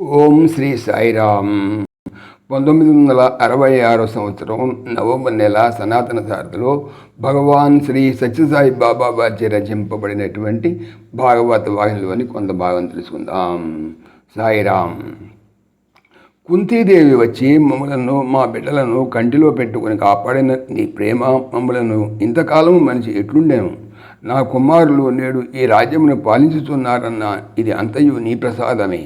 ఓం శ్రీ సాయిరామ్. పంతొమ్మిది వందల అరవై ఆరో సంవత్సరం నవంబర్ నెల సనాతన సారథిలో భగవాన్ శ్రీ సత్యసాయి బాబా వారిచే రచింపబడినటువంటి భాగవత వాహినిలోని కొంత భాగం తెలుసుకుందాం. సాయిరామ్. కుంతీదేవి వచ్చి మమ్మలను మా బిడ్డలను కంటిలో పెట్టుకుని కాపాడిన నీ ప్రేమ మమ్మలను ఇంతకాలం మనిషి ఎట్లుండేను? నా కుమారులు నేడు ఈ రాజ్యమును పాలించుతున్నారన్న ఇది అంతయు నీ ప్రసాదమే.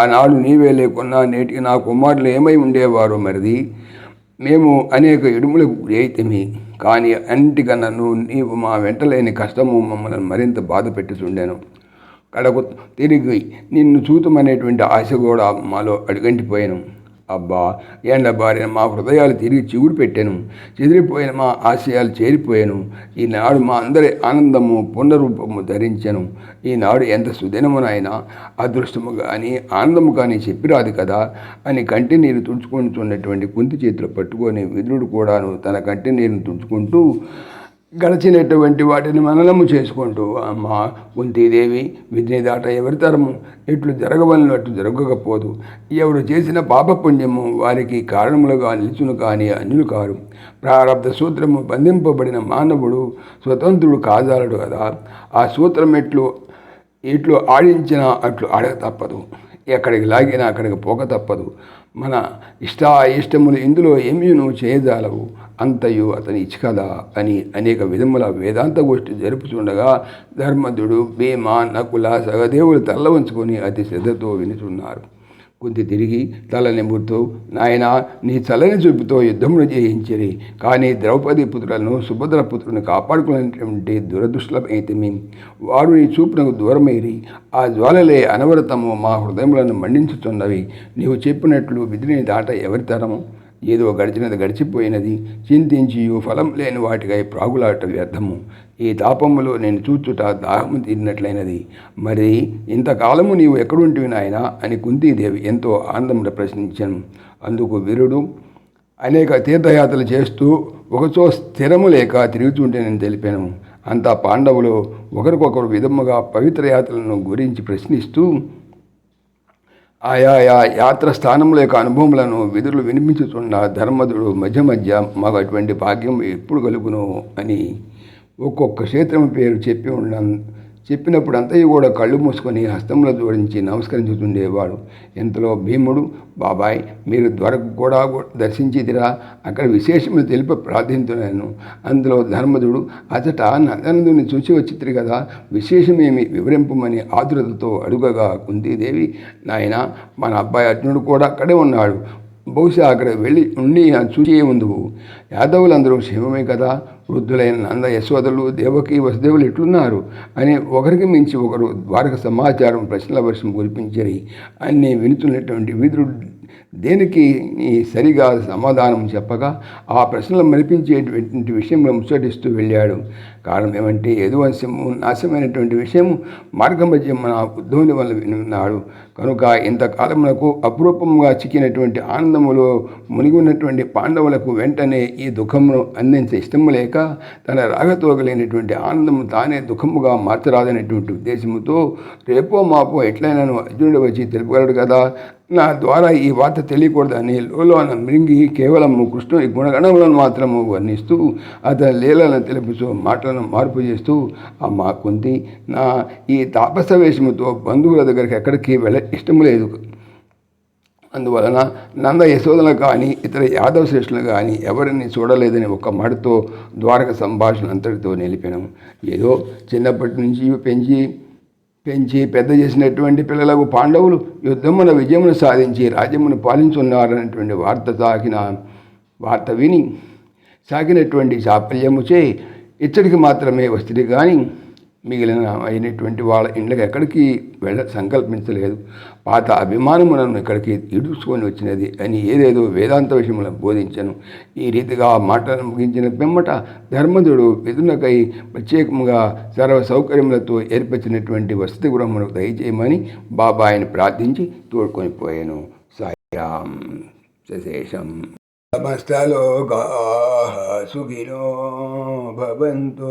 ఆనాడు నీవే లేకున్నా నేటికి నా కుమారులు ఏమై ఉండేవారు మరిది? మేము అనేక ఇడుములకు గురైతిమి కానీ అన్నిటికన్నను నీవు మా వెంటలేని కష్టము మమ్మల్ని మరింత బాధ పెట్టుచుండెను. కడకు తిరిగి నిన్ను చూతమనేటువంటి ఆశ కూడా మాలో అడుగంటిపోయాను. అబ్బా ఎండ బారిన మా హృదయాలు తిరిగి చిగుడు పెట్టాను. చెదిరిపోయిన మా ఆశయాలు చేరిపోయాను. ఈనాడు మా అందరి ఆనందము పునరూపము ధరించను. ఈనాడు ఎంత సుదినమునైనా అదృష్టము కానీ ఆనందము కానీ చెప్పిరాదు కదా అని కంటి నీరు తుడుచుకుంటున్నటువంటి కుంతి చేతులు పట్టుకొని విదురుడు కూడాను తన కంటి నీరును తుడుచుకుంటూ గడిచినటువంటి వాటిని మననము చేసుకుంటూ అమ్మ కుంతీదేవి విధిని దాట ఎవరి తరము? ఇట్లు జరగవలనట్టు జరగకపోదు. ఎవరు చేసిన పాపపుణ్యము వారికి కారణములుగా నిలుచును కానీ అన్యులు కారు. ప్రారంధ సూత్రము బంధింపబడిన మానవుడు స్వతంత్రుడు కాజాలడు కదా. ఆ సూత్రం ఎట్లు ఇట్లు ఆడించినా అట్లు ఆడక తప్పదు. ఎక్కడికి లాగినా అక్కడికి పోక తప్పదు. మన ఇష్ట ఇష్టములు ఇందులో ఏమీ నువ్వు చేయజాలవు? అంతయు అతని ఇచ్చుకదా? అని అనేక విధముల వేదాంత గోష్ఠి జరుపుతుండగా ధర్మధుడు భీమ నకుల సగదేవులు తల్ల వంచుకొని అతి శ్రద్ధతో వినుచున్నారు. కొంత తిరిగి తల నిమురుతూ నాయన నీ చల్లని చూపుతో యుద్ధమును జయించిరి. కానీ ద్రౌపది పుత్రులను సుభద్ర పుత్రులను కాపాడుకునేటువంటి దురదృష్టమైతమి వారు నీ చూపునకు దూరమైరి. ఆ జ్వాలలే అనవరతము మా హృదయములను మండించుతున్నవి. నీవు చెప్పినట్లు విధిని దాట ఎవరి తరము? ఏదో గడిచినది గడిచిపోయినది. చింతించి ఫలం లేని వాటికై ప్రాగులాట వ్యర్థము. ఈ తాపములో నేను చూచుట దాహము తీరినట్లయినది మరి ఇంతకాలము నీవు ఎక్కడుంటివి నాయన? అని కుంతీదేవి ఎంతో ఆనందముడ ప్రశ్నించాను. అందుకు వీరుడు అనేక తీర్థయాత్రలు చేస్తూ ఒకచో స్థిరము లేక తిరుగుతుంటే నేను తెలిపాను. అంతా పాండవులు ఒకరికొకరు విధముగా పవిత్ర యాత్రలను గురించి ప్రశ్నిస్తూ ఆయా యాత్ర స్థానముల యొక్క అనుభవములను విధులు వినిపించుతున్న ధర్మధుడు మధ్య మధ్య మాకు అటువంటి భాగ్యం ఎప్పుడు కలుగును అని ఒక్కొక్క క్షేత్రం పేరు చెప్పి ఉన్న చెప్పినప్పుడు అంతయ్య కూడా కళ్ళు మూసుకొని హస్తంలో జోడించి నమస్కరించుతుండేవాడు. ఇంతలో భీముడు బాబాయ్ మీరు ద్వారకు కూడా దర్శించిదిరా అక్కడ విశేషములు తెలిపి ప్రార్థించున్నాను. అందులో ధర్మదుడు అచట నందనందుని చూసి వచ్చింది కదా విశేషమేమి వివరింపమని ఆతురతతో అడుగగా కుంతీదేవి నాయన మన అబ్బాయి అర్జునుడు కూడా అక్కడే ఉన్నాడు. బహుశా అక్కడ వెళ్ళి ఉండి చూసి ఉందువు యాదవులందరూ క్షేమమే కదా? వృద్ధులైన నంద యశోదలు దేవకి వసుదేవులు ఎట్లున్నారు? అని ఒకరికి మించి ఒకరు ద్వారక సమాచారం ప్రశ్నల వర్షం కురిపించరి అన్నీ వినుతున్నటువంటి విదురుడు దేనికి సరిగా సమాధానం చెప్పగా ఆ ప్రశ్నలు మరిపించేటువంటి విషయంలో ముచ్చటిస్తూ వెళ్ళాడు. కారణం ఏమంటే ఏదో నాశమైనటువంటి విషయం మార్గం మధ్య మన ఉద్ధవుని వల్ల విన్నాడు కనుక ఇంతకాలములకు అపురూపంగా చిక్కినటువంటి ఆనందములో మునిగి ఉన్నటువంటి పాండవులకు వెంటనే ఈ దుఃఖమును అందించే ఇష్టము లేక తన రాగతోగలేనటువంటి ఆనందము తానే దుఃఖముగా మార్చరాదనేటువంటి ఉద్దేశముతో రేపో మాపో ఎట్లయినాను? అర్జునుడు వచ్చి తెలుపగలడు కదా? నా ద్వారా ఈ వార్త తెలియకూడదని లోన మృంగి కేవలం కృష్ణుని గుణగణములను మాత్రము వర్ణిస్తూ అతని లీలను తెలుపుతూ మాటలను మార్పు చేస్తూ అమ్మ కుంతి నా ఈ తాపస వేషముతో బంధువుల దగ్గరికి ఎక్కడికి వెళ్ళ ఇష్టం లేదు. అందువలన నంద యశోదలు కానీ ఇతర యాదవ శ్రేష్ఠులు కానీ ఎవరిని చూడలేదని ఒక మాటతో ద్వారక సంభాషణ అంతటితో నిలిపాను. ఏదో చిన్నప్పటి నుంచి పెంచి పెంచి పెద్ద చేసినటువంటి పిల్లలకు పాండవులు యుద్ధమున విజయమును సాధించి రాజ్యమును పాలించున్నారనేటువంటి వార్త సాగిన వార్త విని సాగినటువంటి చాపల్యముచే ఇచ్చడికి మాత్రమే వస్తుంది. కానీ మిగిలిన అయినటువంటి వాళ్ళ ఇండ్లకు ఎక్కడికి వెళ్ళ సంకల్పించలేదు. పాత అభిమానములను ఇక్కడికి ఇడుచుకొని వచ్చినది అని ఏదేదో వేదాంత విషయములను బోధించను. ఈ రీతిగా మాటలను ముగించిన పిమ్మట ధర్మధుడు విధునకై ప్రత్యేకముగా సర్వ సౌకర్యములతో ఏర్పరిచినటువంటి వసతి గృహమును దయచేయమని బాబాయిని ప్రార్థించి తోడుకొని పోయాను సాయం శేషం సమస్తలోకా సుఖినో భవంతు.